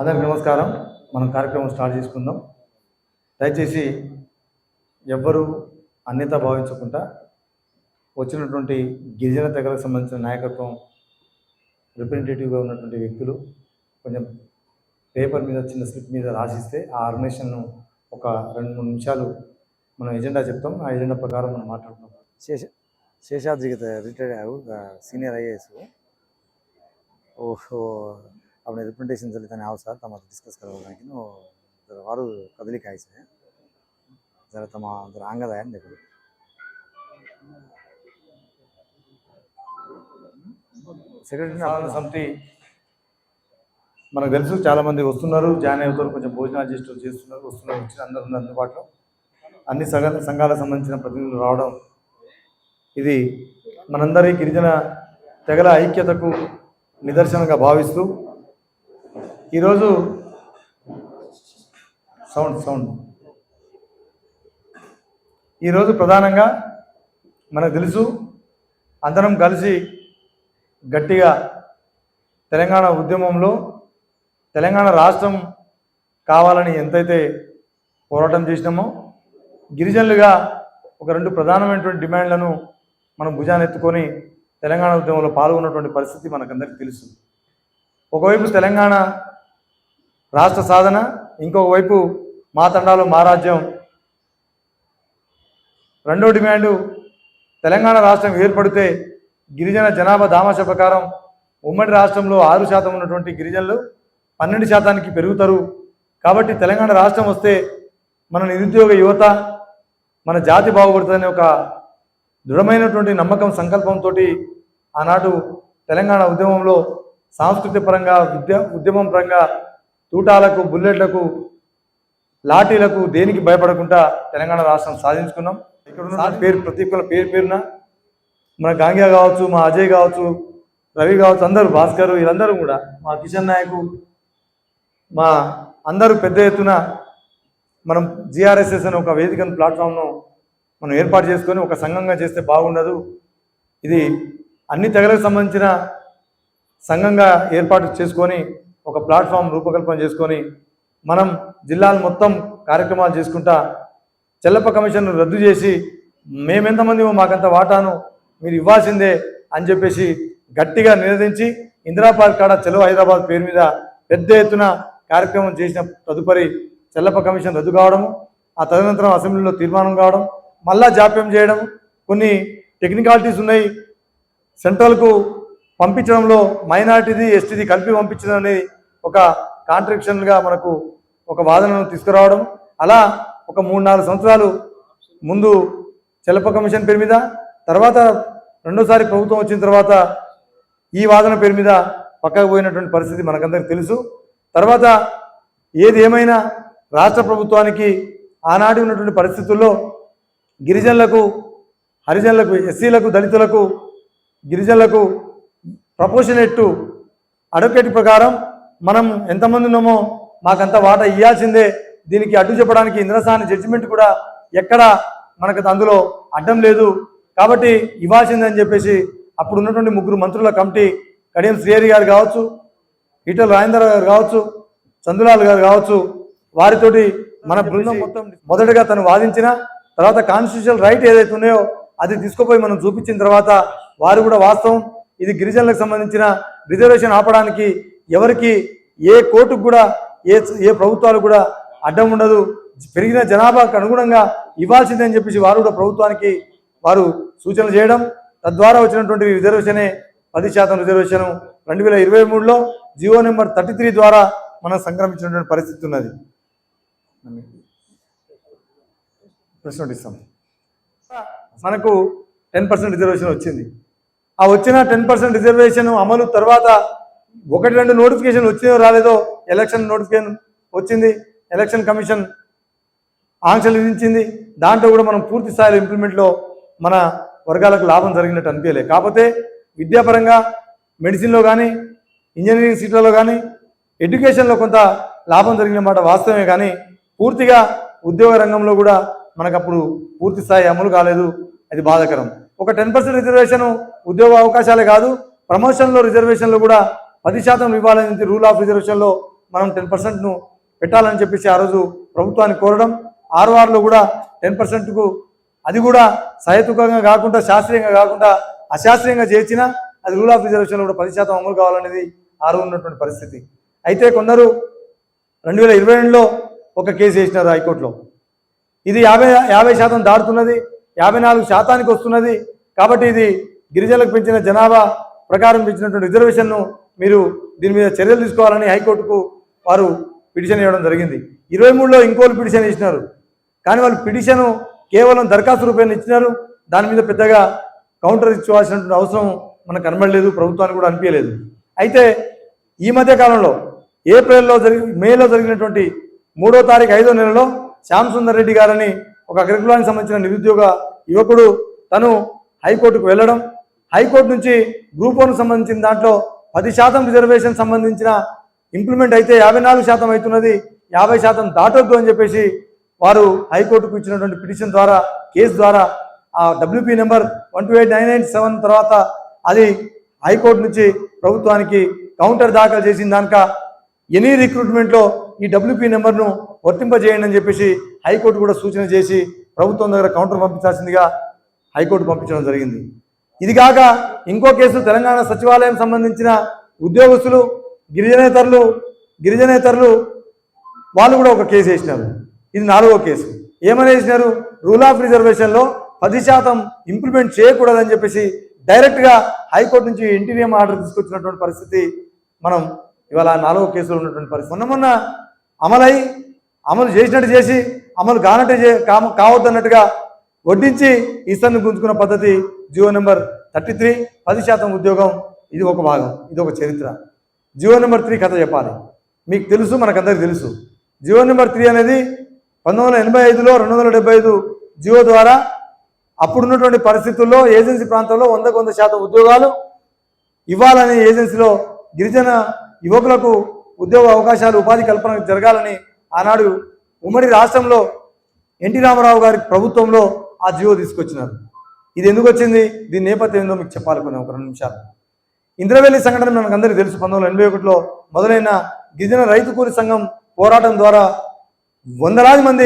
అందరికి నమస్కారం. మనం కార్యక్రమం స్టార్ట్ చేసుకుందాం. దయచేసి ఎవ్వరూ అన్యత భావించకుండా వచ్చినటువంటి గిరిజన తెగలకు సంబంధించిన నాయకత్వం రిప్రజెంటేటివ్గా ఉన్నటువంటి వ్యక్తులు కొంచెం పేపర్ మీద చిన్న స్లిప్ మీద రాసిస్తే ఆ ఆర్గనైజేషన్ను ఒక రెండు మూడు నిమిషాలు మనం ఎజెండా చెప్తాం. ఆ ఎజెండా ప్రకారం మనం మాట్లాడుకుందాం. Sesha Seshadri retired senior IAS. ఓహో. ಅವನ ರೆಪ್ರೆಸೆಂಟೇಷನ್ ಅಲ್ಲಿ ನಾವು ಸಹ ತಮ್ಮ ಡಿಸ್ಕಸ್ ಕರೋದಾಗಿನೂ వారు ಕದಲಿಕೆ ಆಯಿಸಿದೆ తమ ತಮ್ಮ ಒಂಥರ ಅಂಗದ ಎಂದಿದೆ సెక్రటరీ సమితి మనకు తెలుసు చాలామంది వస్తున్నారు జాయిన్ అవుతారు కొంచెం భోజనాలు చేసి చేస్తున్నారు వస్తున్నారు వచ్చి అందరు అందుబాటులో. అన్ని సంఘ సంఘాలకు సంబంధించిన ప్రతినిధులు రావడం ఇది మనందరి గిరిజన తెగల ఐక్యతకు నిదర్శనంగా భావిస్తూ ఈరోజు సౌండ్ సౌండ్. ఈరోజు ప్రధానంగా మనకు తెలుసు అందరం కలిసి గట్టిగా తెలంగాణ ఉద్యమంలో తెలంగాణ రాష్ట్రం కావాలని ఎంతైతే పోరాటం చేసినామో గిరిజనులుగా ఒక రెండు ప్రధానమైనటువంటి డిమాండ్లను మనం భుజానెత్తుకొని తెలంగాణ ఉద్యమంలో పాల్గొన్నటువంటి పరిస్థితి మనకందరికీ తెలుసు. ఒకవైపు తెలంగాణ రాష్ట్ర సాధన ఇంకొక వైపు మా తండాలు మా రాజ్యం. రెండో డిమాండు తెలంగాణ రాష్ట్రం ఏర్పడితే గిరిజన జనాభా దామాష ప్రకారం ఉమ్మడి రాష్ట్రంలో ఆరు శాతం ఉన్నటువంటి గిరిజనులు పన్నెండు శాతానికి పెరుగుతారు. కాబట్టి తెలంగాణ రాష్ట్రం వస్తే మన నిరుద్యోగ యువత మన జాతి బాగుపడుతుందనే ఒక దృఢమైనటువంటి నమ్మకం సంకల్పంతో ఆనాడు తెలంగాణ ఉద్యమంలో సాంస్కృతిక పరంగా విద్య ఉద్యమం పరంగా తూటాలకు బుల్లెట్లకు లాఠీలకు దేనికి భయపడకుండా తెలంగాణ రాష్ట్రం సాధించుకున్నాం. ఇక్కడ ఉన్న పేరు ప్రతి ఒక్కరి పేరు పేరున మన గాంగ్యా కావచ్చు మా అజయ్ కావచ్చు రవి కావచ్చు అందరూ భాస్కర్ వీళ్ళందరూ కూడా మా కిషన్ నాయకు మా అందరూ పెద్ద ఎత్తున మనం జిఆర్ఎస్ఎస్ అనే ఒక వేదికను ప్లాట్ఫామ్ను మనం ఏర్పాటు చేసుకొని ఒక సంఘంగా చేస్తే బాగుండదు. ఇది అన్ని తెగలకు సంబంధించిన సంఘంగా ఏర్పాటు చేసుకొని ఒక ప్లాట్ఫామ్ రూపకల్పన చేసుకొని మనం జిల్లాలు మొత్తం కార్యక్రమాలు చేసుకుంటా చెల్లప్ప కమిషన్ను రద్దు చేసి మేమెంతమంది మాకంత వాటాను మీరు ఇవ్వాల్సిందే అని చెప్పేసి గట్టిగా నినదించి ఇందిరా పార్క్ కాడ చెలో హైదరాబాద్ పేరు మీద పెద్ద ఎత్తున కార్యక్రమం చేసిన తదుపరి చెల్లప్ప కమిషన్ రద్దు కావడం ఆ తదనంతరం అసెంబ్లీలో తీర్మానం కావడం మళ్ళా జాప్యం చేయడం కొన్ని టెక్నికాలిటీస్ ఉన్నాయి. సెంట్రల్కు పంపించడంలో మైనార్టీది ఎస్టీది కలిపి పంపించడం అనేది ఒక కాంట్రిబ్యూషన్గా మనకు ఒక వాదనను తీసుకురావడం అలా ఒక మూడు నాలుగు సంవత్సరాలు ముందు చెలప కమిషన్ పేరు మీద తర్వాత రెండోసారి ప్రభుత్వం వచ్చిన తర్వాత ఈ వాదన పేరు మీద పక్కకు పోయినటువంటి పరిస్థితి మనకందరికి తెలుసు. తర్వాత ఏది ఏమైనా రాష్ట్ర ప్రభుత్వానికి ఆనాడు ఉన్నటువంటి పరిస్థితుల్లో గిరిజనులకు హరిజనులకు ఎస్సీలకు దళితులకు గిరిజనులకు ప్రపోర్షనేట్ అడ్వకేట్ ప్రకారం మనం ఎంతమంది ఉన్నామో మాకంత వాటా ఇవ్వాల్సిందే దీనికి అడ్డు చెప్పడానికి ఇంద్రసాని జడ్జిమెంట్ కూడా ఎక్కడ మనకు అందులో అడ్డం లేదు. కాబట్టి ఇవ్వాల్సిందని చెప్పేసి అప్పుడు ఉన్నటువంటి ముగ్గురు మంత్రుల కమిటీ కడియం శ్రీహరి గారు కావచ్చు ఈటల రాజేంద్ర గారు కావచ్చు చందులాల్ గారు కావచ్చు వారితోటి మన బృందం మొత్తం మొదటగా తను వాదించిన తర్వాత కాన్స్టిట్యూషనల్ రైట్ ఏదైతే ఉన్నాయో అది తీసుకుపోయి మనం చూపించిన తర్వాత వారు కూడా వాస్తవం. ఇది గిరిజనులకు సంబంధించిన రిజర్వేషన్ ఆపడానికి ఎవరికి ఏ కోర్టుకు కూడా ఏ ఏ ప్రభుత్వాలు కూడా అడ్డం ఉండదు. పెరిగిన జనాభాకు అనుగుణంగా ఇవ్వాల్సిందని చెప్పేసి వారు కూడా ప్రభుత్వానికి వారు సూచనలు చేయడం తద్వారా వచ్చినటువంటి రిజర్వేషనే పది శాతం రిజర్వేషన్ రెండు వేల ఇరవై మూడులో జియో నెంబర్ థర్టీ త్రీ ద్వారా మనం సంక్రమించినటువంటి పరిస్థితి ఉన్నది. ప్రశ్న ఇస్తాం. మనకు టెన్ పర్సెంట్ రిజర్వేషన్ వచ్చింది. ఆ వచ్చిన టెన్ పర్సెంట్ రిజర్వేషన్ అమలు తర్వాత ఒకటి రెండు నోటిఫికేషన్ వచ్చిందో రాలేదో ఎలక్షన్ నోటిఫికేషన్ వచ్చింది ఎలక్షన్ కమిషన్ ఆంక్షలు విధించింది. దాంట్లో కూడా మనం పూర్తి స్థాయిలో ఇంప్లిమెంట్లో మన వర్గాలకు లాభం జరిగినట్టు అనిపించలే. కాకపోతే విద్యాపరంగా మెడిసిన్లో కానీ ఇంజనీరింగ్ సీట్లలో కానీ ఎడ్యుకేషన్లో కొంత లాభం జరిగిన మాట వాస్తవమే కానీ పూర్తిగా ఉద్యోగ రంగంలో కూడా మనకు అప్పుడు పూర్తి స్థాయి అమలు కాలేదు. అది బాధాకరం. ఒక టెన్ పర్సెంట్ రిజర్వేషన్ ఉద్యోగ అవకాశాలే కాదు ప్రమోషన్లో రిజర్వేషన్లో కూడా పది శాతం ఇవ్వాలని రూల్ ఆఫ్ రిజర్వేషన్లో మనం టెన్ పర్సెంట్ను పెట్టాలని చెప్పేసి ఆ రోజు ప్రభుత్వాన్ని కోరడం ఆరు కూడా టెన్ పర్సెంట్కు అది కూడా సహేతుకంగా కాకుండా శాస్త్రీయంగా కాకుండా అశాస్త్రీయంగా చేర్చినా అది రూల్ ఆఫ్ రిజర్వేషన్లో కూడా పది శాతం అమలు కావాలనేది ఆరు ఉన్నటువంటి పరిస్థితి. అయితే కొందరు రెండు వేల ఇరవై రెండులో ఒక కేసు వేసినారు హైకోర్టులో. ఇది యాభై యాభై శాతం దాటుతున్నది యాభై నాలుగు శాతానికి వస్తున్నది కాబట్టి ఇది గిరిజనులకు పెంచిన జనాభా ప్రకారం పెంచినటువంటి రిజర్వేషన్ను మీరు దీని మీద చర్యలు తీసుకోవాలని హైకోర్టుకు వారు పిటిషన్ ఇవ్వడం జరిగింది. ఇరవై మూడులో ఇంకోళ్ళు పిటిషన్ ఇచ్చినారు. కానీ వాళ్ళు పిటిషన్ కేవలం దరఖాస్తు రూపాయలు ఇచ్చినారు. దాని మీద పెద్దగా కౌంటర్ ఇచ్చుకోవాల్సినటువంటి అవసరం మనకు కనబడలేదు. ప్రభుత్వానికి కూడా అనిపించలేదు. అయితే ఈ మధ్య కాలంలో ఏప్రిల్లో జరిగి మేలో జరిగినటువంటి మూడో తారీఖు ఐదో నెలలో శ్యామ్ సుందర్ రెడ్డి గారని ఒక అగ్రకులానికి సంబంధించిన నిరుద్యోగ యువకుడు తను హైకోర్టుకు వెళ్ళడం హైకోర్టు నుంచి గ్రూప్ వన్ సంబంధించిన దాంట్లో పది శాతం రిజర్వేషన్ సంబంధించిన ఇంప్లిమెంట్ అయితే యాభై నాలుగు శాతం అవుతున్నది యాభై శాతం దాటొద్దు అని చెప్పేసి వారు హైకోర్టుకు ఇచ్చినటువంటి పిటిషన్ ద్వారా కేసు ద్వారా ఆ WP number one two eight nine nine seven తర్వాత అది హైకోర్టు నుంచి ప్రభుత్వానికి కౌంటర్ దాఖలు చేసిన దానిక ఎనీ రిక్రూట్మెంట్లో ఈ డబ్ల్యూపీ నెంబర్ను వర్తింపజేయండి అని చెప్పేసి హైకోర్టు కూడా సూచన చేసి ప్రభుత్వం దగ్గర కౌంటర్ పంపించాల్సిందిగా హైకోర్టు పంపించడం జరిగింది. ఇది కాక ఇంకో కేసు తెలంగాణ సచివాలయం సంబంధించిన ఉద్యోగస్తులు గిరిజనేతరులు గిరిజనేతరులు వాళ్ళు కూడా ఒక కేసు వేసినారు. ఇది నాలుగో కేసు. ఏమని వేసినారు? రూల్ ఆఫ్ రిజర్వేషన్లో పది శాతం ఇంప్లిమెంట్ చేయకూడదని చెప్పేసి డైరెక్ట్గా హైకోర్టు నుంచి ఇంటీరియం ఆర్డర్ తీసుకొచ్చినటువంటి పరిస్థితి మనం ఇవాళ నాలుగో కేసులో ఉన్నటువంటి పరిస్థితి. మొన్న మొన్న అమలై అమలు చేసినట్టు చేసి అమలు కానట్టు చే కావద్దన్నట్టుగా వడ్డించి ఈసన్ను గుంజుకున్న పద్ధతి జియో నెంబర్ థర్టీ త్రీ పది శాతం ఉద్యోగం ఇది ఒక భాగం ఇది ఒక చరిత్ర. జియో నెంబర్ త్రీ కథ చెప్పాలి. మీకు తెలుసు మనకందరికి తెలుసు. జియో నెంబర్ త్రీ అనేది పంతొమ్మిది వందల ఎనభై ఐదులో రెండు వందల డెబ్బై ఐదు జియో ద్వారా అప్పుడున్నటువంటి పరిస్థితుల్లో ఏజెన్సీ ప్రాంతంలో వందకు వంద శాతం ఉద్యోగాలు ఇవ్వాలని ఏజెన్సీలో గిరిజన యువకులకు ఉద్యోగ అవకాశాలు ఉపాధి కల్పన జరగాలని ఆనాడు ఉమ్మడి రాష్ట్రంలో ఎన్టీ రామారావు గారి ప్రభుత్వంలో ఆ జియో తీసుకొచ్చినారు. ఇది ఎందుకు వచ్చింది? దీని నేపథ్యం ఏందో మీకు చెప్పాలి కొన్ని ఒక రెండు నిమిషాలు. ఇంద్రవెల్లి సంఘటన మనకు అందరికీ తెలుసు. పంతొమ్మిది ఎనభై ఒకటిలో మొదలైన గిరిజన రైతు కూలి సంఘం పోరాటం ద్వారా వందలాది మంది